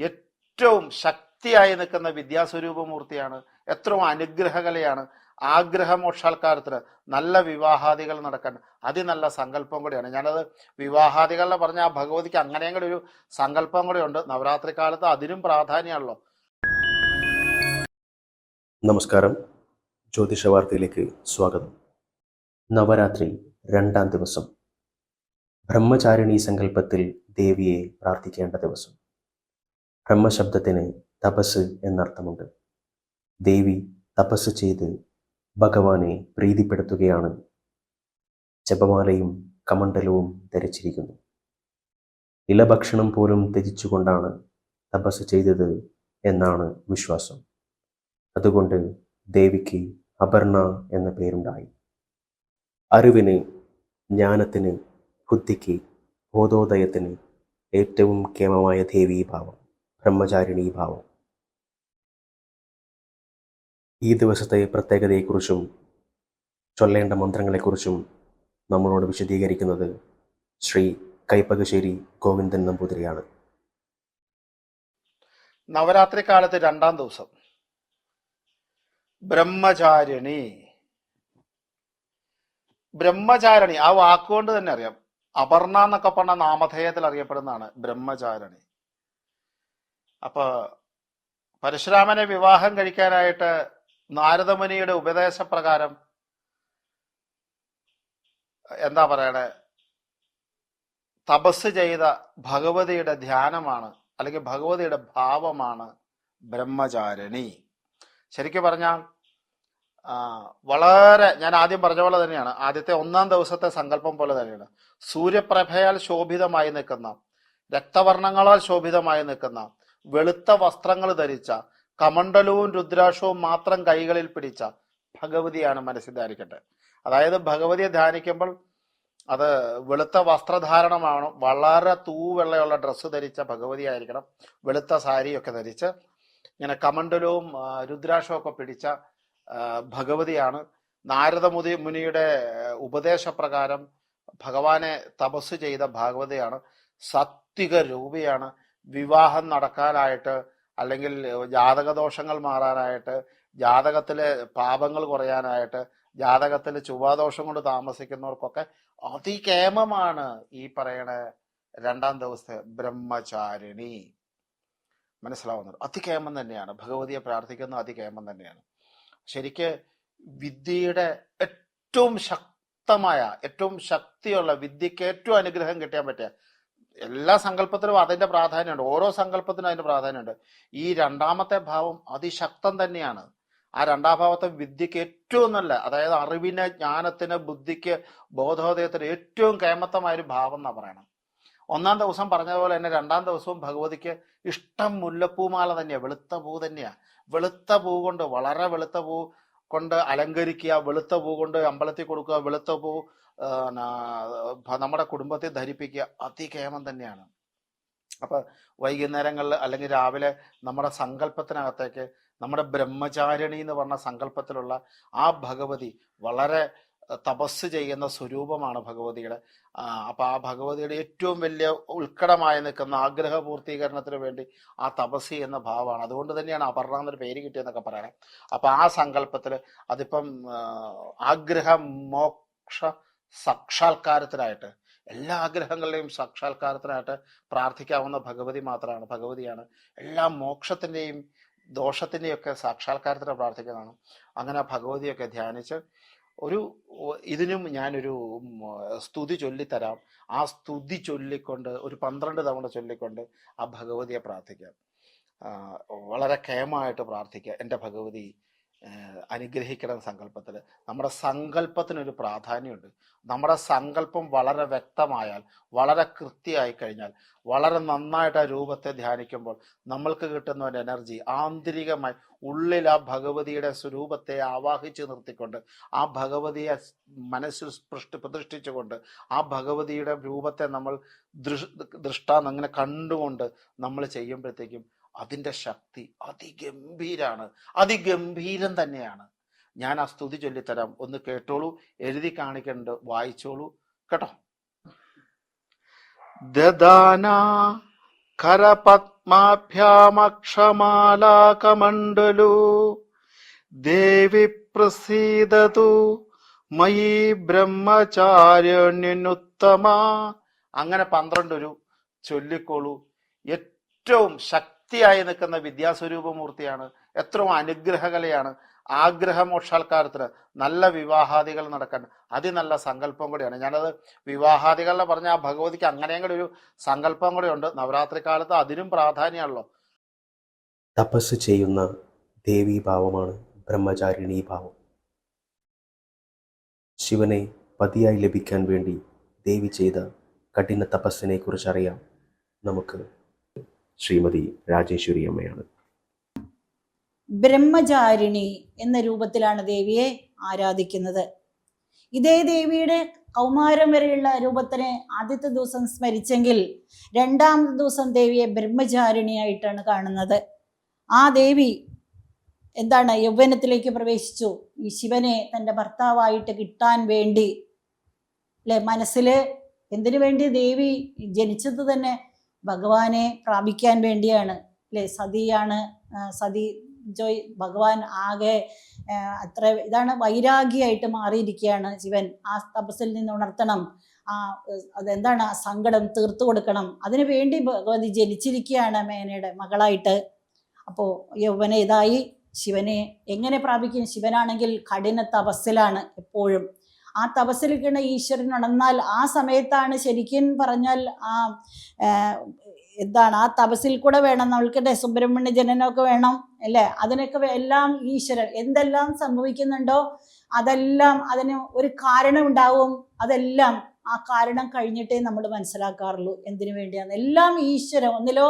ഏറ്റവും ശക്തിയായി നിൽക്കുന്ന വിദ്യാസ്വരൂപമൂർത്തിയാണ്. എത്രയും അനുഗ്രഹകലയാണ്. ആഗ്രഹമോക്ഷാൽക്കാരത്തിന് നല്ല വിവാഹാദികൾ നടക്കാൻ അതിനല്ല സങ്കല്പം കൂടിയാണ്. ഞാനത് വിവാഹാദികളെ പറഞ്ഞ ആ ഭഗവതിക്ക് അങ്ങനെയും കൂടി ഒരു സങ്കല്പം കൂടി ഉണ്ട്. നവരാത്രി കാലത്ത് അതിനും പ്രാധാന്യമാണല്ലോ. നമസ്കാരം. ജ്യോതിഷ വാർത്തയിലേക്ക് സ്വാഗതം. നവരാത്രി രണ്ടാം ദിവസം. ബ്രഹ്മചാരിണി സങ്കല്പത്തിൽ ദേവിയെ പ്രാർത്ഥിക്കേണ്ട ദിവസം. ബ്രഹ്മശബ്ദത്തിന് തപസ് എന്നർത്ഥമുണ്ട്. ദേവി തപസ് ചെയ്ത് ഭഗവാനെ പ്രീതിപ്പെടുത്തുകയാണ്. ജപമാലയും കമണ്ഡലവും ധരിച്ചിരിക്കുന്നു. ഇലഭക്ഷണം പോലും ത്യജിച്ചുകൊണ്ടാണ് തപസ് ചെയ്തത് എന്നാണ് വിശ്വാസം. അതുകൊണ്ട് ദേവിക്ക് അപർണ എന്ന പേരുണ്ടായി. അറിവിന് ജ്ഞാനത്തിന് ബുദ്ധിക്ക് ബോധോദയത്തിന് ഏറ്റവും കേമമായ ദേവീഭാവം ബ്രഹ്മചാരിണീ ഭാവം ഈ ദിവസത്തെ പ്രത്യേകതയെക്കുറിച്ചും ചൊല്ലേണ്ട മന്ത്രങ്ങളെക്കുറിച്ചും നമ്മളോട് വിശദീകരിക്കുന്നത് ശ്രീ കൈപ്പകശ്ശേരി ഗോവിന്ദൻ നമ്പൂതിരിയാണ്. നവരാത്രി കാലത്ത് രണ്ടാം ദിവസം. ബ്രഹ്മചാരിണി. ബ്രഹ്മചാരിണി ആ വാക്കുകൊണ്ട് തന്നെ അറിയാം. അപർണ എന്നൊക്കെ പറഞ്ഞ നാമധേയത്തിൽ അറിയപ്പെടുന്നതാണ് ബ്രഹ്മചാരിണി. അപ്പൊ പരശുരാമനെ വിവാഹം കഴിക്കാനായിട്ട് നാരദമുനിയുടെ ഉപദേശപ്രകാരം എന്താ പറയണേ? തപസ് ചെയ്ത ഭഗവതിയുടെ ധ്യാനമാണ് അല്ലെങ്കിൽ ഭഗവതിയുടെ ഭാവമാണ് ബ്രഹ്മചാരിണി. ശരിക്കും പറഞ്ഞാൽ വളരെ ഞാൻ ആദ്യം പറഞ്ഞ പോലെ തന്നെയാണ് ആദ്യത്തെ ഒന്നാം ദിവസത്തെ സങ്കല്പം പോലെ തന്നെയാണ്. സൂര്യപ്രഭയാൽ ശോഭിതമായി നിൽക്കുന്ന രക്തവർണങ്ങളാൽ ശോഭിതമായി നിൽക്കുന്ന വെളുത്ത വസ്ത്രങ്ങൾ ധരിച്ച കമണ്ഡലവും രുദ്രാക്ഷവും മാത്രം കൈകളിൽ പിടിച്ച ഭഗവതിയാണ് മനസ്സിൽ ധാരിക്കട്ടെ അതായത് ഭഗവതിയെ ധ്യാനിക്കുമ്പോൾ അത് വെളുത്ത വസ്ത്രധാരണമാണ് വളരെ തൂവെള്ളയുള്ള ഡ്രസ്സ് ധരിച്ച ഭഗവതി ആയിരിക്കണം. വെളുത്ത സാരിയൊക്കെ ധരിച്ച് ഇങ്ങനെ കമണ്ഡലവും രുദ്രാക്ഷവും ഒക്കെ പിടിച്ച ഭഗവതിയാണ്. നാരദ മുതി മുനിയുടെ ഉപദേശപ്രകാരം ഭഗവാനെ തപസ് ചെയ്ത ഭാഗവതയാണ് സാത്വിക രൂപയാണ് വിവാഹം നടക്കാനായിട്ട് അല്ലെങ്കിൽ ജാതക ദോഷങ്ങൾ മാറാനായിട്ട് ജാതകത്തിലെ പാപങ്ങൾ കുറയാനായിട്ട് ജാതകത്തിൽ ചൊവ്വാദോഷം കൊണ്ട് താമസിക്കുന്നവർക്കൊക്കെ അതികേമമാണ് ഈ പറയണ രണ്ടാം ദിവസത്തെ ബ്രഹ്മചാരിണി. മനസ്സിലാവുന്നത് അതികേമം തന്നെയാണ്. ഭഗവതിയെ പ്രാർത്ഥിക്കുന്ന അതികേമം തന്നെയാണ്. ശരിക്ക് വിദ്യയുടെ ഏറ്റവും ശക്തമായ ഏറ്റവും ശക്തിയുള്ള വിദ്യക്ക് ഏറ്റവും അനുഗ്രഹം കിട്ടാൻ പറ്റിയ എല്ലാ സങ്കല്പത്തിലും അതിന്റെ പ്രാധാന്യമുണ്ട്. ഓരോ സങ്കല്പത്തിനും അതിന്റെ പ്രാധാന്യമുണ്ട്. ഈ രണ്ടാമത്തെ ഭാവം അതിശക്തം തന്നെയാണ്. ആ രണ്ടാം ഭാവത്തെ വിദ്യക്ക് ഏറ്റവും നല്ല അതായത് അറിവിന് ജ്ഞാനത്തിന് ബുദ്ധിക്ക് ബോധോദയത്തിന് ഏറ്റവും കേമത്തമായ ഒരു ഭാവം എന്നാ പറയണം. ഒന്നാം ദിവസം പറഞ്ഞതുപോലെ തന്നെ രണ്ടാം ദിവസവും ഭഗവതിക്ക് ഇഷ്ടം മുല്ലപ്പൂമാല തന്നെയാണ് വെളുത്ത പൂ തന്നെയാ. വെളുത്ത പൂ കൊണ്ട് വളരെ വെളുത്ത പൂ കൊണ്ട് അലങ്കരിക്കുക വെളുത്ത പൂ കൊണ്ട് അമ്പലത്തിൽ കൊടുക്കുക വെളുത്ത പൂ നമ്മുടെ കുടുംബത്തെ ധരിപ്പിക്കുക അതികേമം തന്നെയാണ്. അപ്പൊ വൈകുന്നേരങ്ങളിൽ അല്ലെങ്കിൽ രാവിലെ നമ്മുടെ സങ്കല്പത്തിനകത്തേക്ക് നമ്മുടെ ബ്രഹ്മചാരിണി എന്ന് പറഞ്ഞ സങ്കല്പത്തിലുള്ള ആ ഭഗവതി വളരെ തപസ് ചെയ്യുന്ന സ്വരൂപമാണ് ഭഗവതിയുടെ. അപ്പൊ ആ ഭഗവതിയുടെ ഏറ്റവും വലിയ ഉത്കടമായി നിൽക്കുന്ന ആഗ്രഹ പൂർത്തീകരണത്തിന് വേണ്ടി ആ തപസ് എന്ന ഭാവമാണ്. അതുകൊണ്ട് തന്നെയാണ് അപർണ എന്നൊരു പേര് കിട്ടിയെന്നൊക്കെ പറയണം അപ്പൊ ആ സങ്കല്പത്തിൽ അതിപ്പം ആഗ്രഹ മോക്ഷ സാക്ഷാത്കാരത്തിനായിട്ട് എല്ലാ ആഗ്രഹങ്ങളുടെയും സാക്ഷാത്കാരത്തിനായിട്ട് പ്രാർത്ഥിക്കാവുന്ന ഭഗവതി മാത്രമാണ് ഭഗവതിയാണ്. എല്ലാ മോക്ഷത്തിന്റെയും ദോഷത്തിന്റെയും ഒക്കെ സാക്ഷാത്കാരത്തിന് പ്രാർത്ഥിക്കുന്നതാണ്. അങ്ങനെ ഭഗവതിയൊക്കെ ധ്യാനിച്ച് ഒരു ഇതിനും ഞാനൊരു സ്തുതി ചൊല്ലിത്തരാം. ആ സ്തുതി ചൊല്ലിക്കൊണ്ട് ഒരു പന്ത്രണ്ട് തവണ ചൊല്ലിക്കൊണ്ട് ആ ഭഗവതിയെ പ്രാർത്ഥിക്കാം. വളരെ കേമായിട്ട് പ്രാർത്ഥിക്കുക എന്റെ ഭഗവതി അനുഗ്രഹിക്കണം സങ്കല്പത്തിൽ നമ്മുടെ സങ്കല്പത്തിനൊരു പ്രാധാന്യമുണ്ട്. നമ്മുടെ സങ്കല്പം വളരെ വ്യക്തമായാൽ വളരെ കൃത്യമായി കഴിഞ്ഞാൽ വളരെ നന്നായിട്ട് ആ രൂപത്തെ ധ്യാനിക്കുമ്പോൾ നമ്മൾക്ക് കിട്ടുന്ന ഒരു എനർജി ആന്തരികമായി ഉള്ളിൽ ആ ഭഗവതിയുടെ സ്വരൂപത്തെ ആവാഹിച്ച് നിർത്തിക്കൊണ്ട് ആ ഭഗവതിയെ മനസ്സിൽ സ്പൃഷ്ടി പ്രതിഷ്ഠിച്ചുകൊണ്ട് ആ ഭഗവതിയുടെ രൂപത്തെ നമ്മൾ ദൃഷ് ദൃഷ്ടാന്ന് അങ്ങനെ കണ്ടുകൊണ്ട് നമ്മൾ ചെയ്യുമ്പോഴത്തേക്കും അതിന്റെ ശക്തി അതിഗംഭീരാണ്. അതിഗംഭീരം തന്നെയാണ്. ഞാൻ ആ സ്തുതി ചൊല്ലിത്തരാം. ഒന്ന് കേട്ടോളൂ എഴുതി കാണിക്കണ്ട് വായിച്ചോളൂ കേട്ടോ? ദദാന കരപത്മാഭ്യാമക്ഷമാലാകമണ്ഡലു ദേവി പ്രസീദതു മയി ബ്രഹ്മചാര്യനുത്തമ അങ്ങനെ പന്ത്രണ്ടൊരു ചൊല്ലിക്കോളൂ. ഏറ്റവും ശക്തിയായി നിൽക്കുന്ന വിദ്യാസ്വരൂപമൂർത്തിയാണ്. ഏറ്റവും അനുഗ്രഹകലയാണ്. ആഗ്രഹമോക്ഷാൽക്കാരത്തിന് നല്ല വിവാഹാദികൾ നടക്കാൻ അതിനല്ല സങ്കല്പം കൂടിയാണ്. ഞാനത് വിവാഹാദികളെ പറഞ്ഞ ആ ഭഗവതിക്ക് അങ്ങനെയും കൂടി ഒരു സങ്കല്പം കൂടിയുണ്ട് നവരാത്രി കാലത്ത് അതിനും പ്രാധാന്യമാണല്ലോ. തപസ് ചെയ്യുന്ന ദേവീഭാവമാണ് ബ്രഹ്മചാരിണി ഭാവം. ശിവനെ പതിയായി ലഭിക്കാൻ വേണ്ടി ദേവി ചെയ്ത കഠിന തപസ്സിനെ കുറിച്ചറിയാം. നമുക്ക് ശ്രീമതി രാജേശ്വരി അമ്മയാണ്. ബ്രഹ്മചാരിണി എന്ന രൂപത്തിലാണ് ദേവിയെ ആരാധിക്കുന്നത്. ഇതേ ദേവിയുടെ കൗമാരം വരെയുള്ള രൂപത്തിനെ ആദ്യത്തെ ദിവസം സ്മരിച്ചെങ്കിൽ രണ്ടാമത്തെ ദിവസം ദേവിയെ ബ്രഹ്മചാരിണിയായിട്ടാണ് കാണുന്നത്. ആ ദേവി എന്താണ് യൗവനത്തിലേക്ക് പ്രവേശിച്ചു. ഈ ശിവനെ തന്റെ ഭർത്താവായിട്ട് കിട്ടാൻ വേണ്ടി അല്ലെ? മനസ്സിൽ എന്തിനു വേണ്ടി ദേവി ജനിച്ചത് തന്നെ ഭഗവാനെ പ്രാപിക്കാൻ വേണ്ടിയാണ്. അല്ലെ? സതിയാണ് സതി ജോയ് ഭഗവാൻ ആകെ അത്ര ഇതാണ് വൈരാഗിയായിട്ട് മാറിയിരിക്കുകയാണ് ശിവൻ. ആ തപസ്സിൽ നിന്ന് ഉണർത്തണം. ആ അതെന്താണ്? ആ സങ്കടം തീർത്തു കൊടുക്കണം. അതിനു വേണ്ടി ഭഗവതി ജനിച്ചിരിക്കുകയാണ് മേനയുടെ മകളായിട്ട്. അപ്പോൾ യൗവന ഇതായി ശിവനെ എങ്ങനെ പ്രാപിക്കും? ശിവനാണെങ്കിൽ കഠിന തപസ്സിലാണ് എപ്പോഴും. ആ തപസ്സിലിരിക്കുന്ന ഈശ്വരൻ ഉണർന്നാൽ ആ സമയത്താണ് ശരിക്കും പറഞ്ഞാൽ ആ എന്താണ് ആ തപസ്സിൽ കൂടെ വേണം നമ്മൾക്ക് സുബ്രഹ്മണ്യ ജനനമൊക്കെ വേണം അല്ലേ? അതിനൊക്കെ എല്ലാം ഈശ്വരൻ. എന്തെല്ലാം സംഭവിക്കുന്നുണ്ടോ അതെല്ലാം അതിന് ഒരു കാരണം ഉണ്ടാവും. അതെല്ലാം ആ കാരണം കഴിഞ്ഞിട്ടേ നമ്മൾ മനസ്സിലാക്കാറുള്ളൂ. എന്തിനു വേണ്ടിയാണ്? എല്ലാം ഈശ്വരൻ. ഒന്നിലോ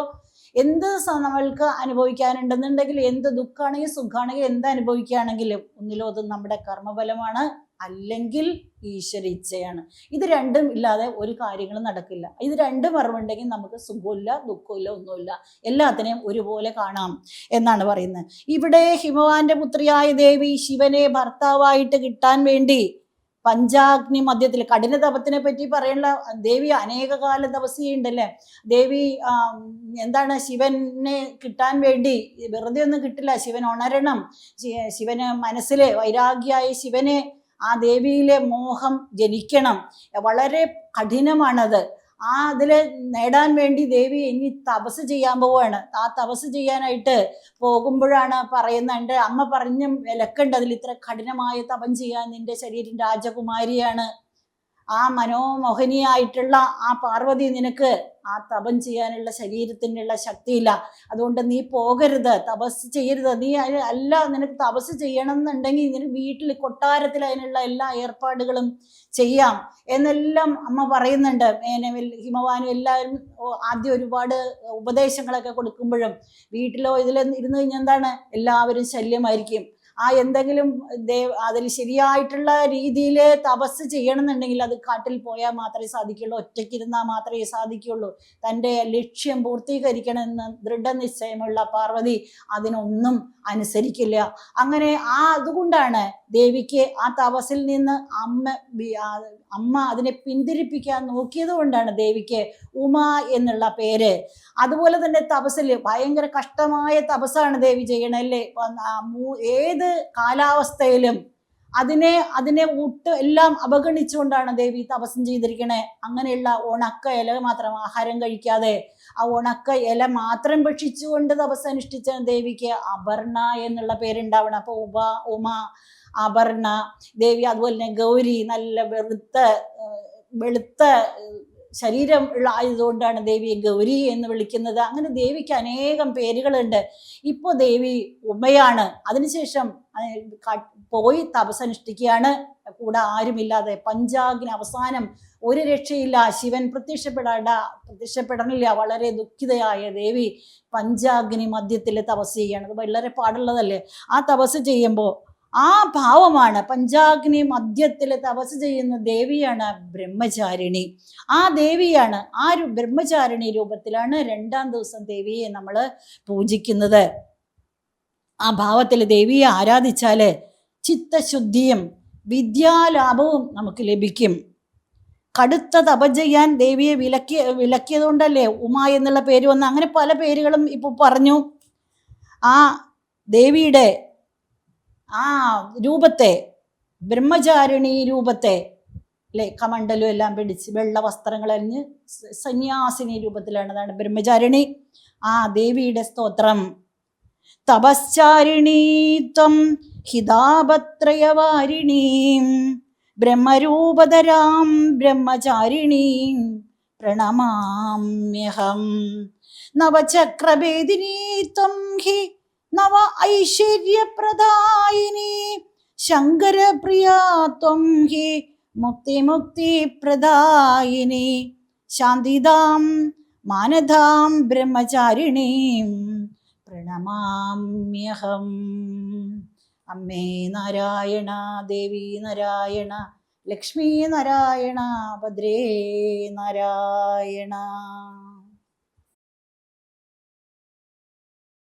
എന്ത് നമ്മൾക്ക് അനുഭവിക്കാനുണ്ടെന്നുണ്ടെങ്കിൽ എന്ത് ദുഃഖമാണെങ്കിൽ സുഖമാണെങ്കിൽ എന്ത് അനുഭവിക്കുകയാണെങ്കിലും ഒന്നിലോ അത് നമ്മുടെ കർമ്മഫലമാണ്. അല്ലെങ്കിൽ ഈശ്വര ഇച്ഛയാണ്. ഇത് രണ്ടും ഇല്ലാതെ ഒരു കാര്യങ്ങളും നടക്കില്ല. ഇത് രണ്ടും അറിവുണ്ടെങ്കിൽ നമുക്ക് സുഖമില്ല ദുഃഖമില്ല ഒന്നുമില്ല. എല്ലാത്തിനെയും ഒരുപോലെ കാണാം എന്നാണ് പറയുന്നത്. ഇവിടെ ഹിമവാന്റെ പുത്രിയായ ദേവി ശിവനെ ഭർത്താവായിട്ട് കിട്ടാൻ വേണ്ടി പഞ്ചാഗ്നി മധ്യത്തിൽ കഠിന തപത്തിനെ പറ്റി പറയുന്ന ദേവി അനേക കാല തപസ്യുണ്ടല്ലേ ദേവി എന്താണ് ശിവനെ കിട്ടാൻ വേണ്ടി വെറുതെ ഒന്നും കിട്ടില്ല. ശിവൻ ഉണരണം. ശിവന് മനസ്സിലെ വൈരാഗ്യായ ശിവനെ ആ ദേവിയിലെ മോഹം ജനിക്കണം. വളരെ കഠിനമാണത്. ആ അതിൽ നേടാൻ വേണ്ടി ദേവി ഇനി തപസ് ചെയ്യാൻ പോവുകയാണ് ആ തപസ് ചെയ്യാനായിട്ട് പോകുമ്പോഴാണ് പറയുന്നുണ്ട് അമ്മ പറഞ്ഞു വിലക്കുണ്ട്. അതിൽ ഇത്ര കഠിനമായ തപം ചെയ്യാൻ നിന്റെ ശരീരം രാജകുമാരിയാണ്. ആ മനോമോഹനിയായിട്ടുള്ള ആ പാർവതി നിനക്ക് ആ തപം ചെയ്യാനുള്ള ശരീരത്തിനുള്ള ശക്തിയില്ല. അതുകൊണ്ട് നീ പോകരുത് തപസ് ചെയ്യരുത്. നീ അല്ല നിനക്ക് തപസ് ചെയ്യണം എന്നുണ്ടെങ്കിൽ വീട്ടിൽ കൊട്ടാരത്തിൽ അതിനുള്ള എല്ലാ ഏർപ്പാടുകളും ചെയ്യാം. എന്നെല്ലാം അമ്മ പറയുന്നുണ്ട്. മേനവിൽ ഹിമവാനും എല്ലാവരും ആദ്യം ഒരുപാട് ഉപദേശങ്ങളൊക്കെ കൊടുക്കുമ്പോഴും വീട്ടിലോ ഇതിൽ ഇരുന്ന് കഴിഞ്ഞാൽ എന്താണ്? എല്ലാവരും ശല്യമായിരിക്കും. ആ എന്തെങ്കിലും അതിൽ ശരിയായിട്ടുള്ള രീതിയിൽ തപസ് ചെയ്യണമെന്നുണ്ടെങ്കിൽ അത് കാട്ടിൽ പോയാൽ മാത്രമേ സാധിക്കുള്ളൂ. ഒറ്റയ്ക്ക് ഇരുന്നാൽ മാത്രമേ സാധിക്കുള്ളൂ. തന്റെ ലക്ഷ്യം പൂർത്തീകരിക്കണമെന്ന് ദൃഢനിശ്ചയമുള്ള പാർവതി അതിനൊന്നും അനുസരിക്കില്ല. അങ്ങനെ ആ അതുകൊണ്ടാണ് ദേവിക്ക് ആ തപസ്സിൽ നിന്ന് അമ്മ അമ്മ അതിനെ പിന്തിരിപ്പിക്കാൻ നോക്കിയത് കൊണ്ടാണ് ദേവിക്ക് ഉമ എന്നുള്ള പേര്. അതുപോലെ തന്നെ തപസ്സിൽ ഭയങ്കര കഷ്ടമായ തപസ്സാണ് ദേവി ചെയ്യണല്ലേ ഏത് കാലാവസ്ഥയിലും അതിനെ അതിനെ ഒട്ട് എല്ലാം അവഗണിച്ചുകൊണ്ടാണ് ദേവി തപസം ചെയ്തിരിക്കണേ. അങ്ങനെയുള്ള ഉണക്ക ഇല മാത്രം ആഹാരം കഴിക്കാതെ ആ ഉണക്ക ഇല മാത്രം ഭക്ഷിച്ചുകൊണ്ട് തപസ് അനുഷ്ഠിച്ച ദേവിക്ക് അപർണ എന്നുള്ള പേരുണ്ടാവണം. അപ്പോൾ ഉപ ഉമ അപർണ ദേവി അതുപോലെ തന്നെ ഗൗരി നല്ല വെളുത്ത വെളുത്ത ശരീരം ഉള്ള ആയതുകൊണ്ടാണ് ദേവിയെ ഗൗരി എന്ന് വിളിക്കുന്നത്. അങ്ങനെ ദേവിക്ക് അനേകം പേരുകളുണ്ട്. ഇപ്പോൾ ദേവി ഉമ്മയാണ് അതിനുശേഷം പോയി തപസനുഷ്ഠിക്കുകയാണ് കൂടെ ആരുമില്ലാതെ പഞ്ചാഗ്നി അവസാനം ഒരു രക്ഷയില്ല. ശിവൻ പ്രത്യക്ഷപ്പെടേണ്ട പ്രത്യക്ഷപ്പെടണില്ല. വളരെ ദുഃഖിതയായ ദേവി പഞ്ചാഗ്നി മധ്യത്തിൽ തപസ് ചെയ്യണം. അത് വളരെ പാടുള്ളതല്ലേ? ആ തപസ് ചെയ്യുമ്പോൾ ആ ഭാവമാണ് പഞ്ചാഗ്നി മധ്യത്തിൽ തപസ് ചെയ്യുന്ന ദേവിയാണ് ബ്രഹ്മചാരിണി. ആ ദേവിയാണ് ആ ഒരു ബ്രഹ്മചാരിണി രൂപത്തിലാണ് രണ്ടാം ദിവസം ദേവിയെ നമ്മൾ പൂജിക്കുന്നത്. ആ ഭാവത്തിൽ ദേവിയെ ആരാധിച്ചാൽ ചിത്തശുദ്ധിയും വിദ്യാലാഭവും നമുക്ക് ലഭിക്കും. കടുത്ത തപ ചെയ്യാൻ ദേവിയെ വിലക്കിയത് കൊണ്ടല്ലേ ഉമ എന്നുള്ള പേര് വന്ന അങ്ങനെ പല പേരുകളും ഇപ്പൊ പറഞ്ഞു. ആ ദേവിയുടെ ആ രൂപത്തെ ബ്രഹ്മചാരിണി രൂപത്തെ അല്ലെ കമണ്ടലും എല്ലാം പിടിച്ച് വെള്ള വസ്ത്രങ്ങൾ അരിഞ്ഞ് സന്യാസിനി രൂപത്തിലാണ്. അതാണ് ബ്രഹ്മചാരിണി. ആ ദേവിയുടെ സ്തോത്രം. തപശ്ചാരിണീത്വം ഹിതാപത്രയവാരിണീം. ബ്രഹ്മരൂപതരാം ബ്രഹ്മചാരിണീം പ്രണമാമ്യഹം. നവചക്രഭേദിനീത്വം ഹി നവ ഐശ്വര്യപ്രദായിനി. ശങ്കരപ്രിയാത്വം ഹി മുക്തി മുക്തി പ്രദായിനി. ശാന്തിദാം മാനദാം ബ്രഹ്മചാരിണീം പ്രണമാമ്യഹം. അമ്മേ നാരായണ ദേവി നാരായണ ലക്ഷ്മി നാരായണ ഭദ്രേ നാരായണ.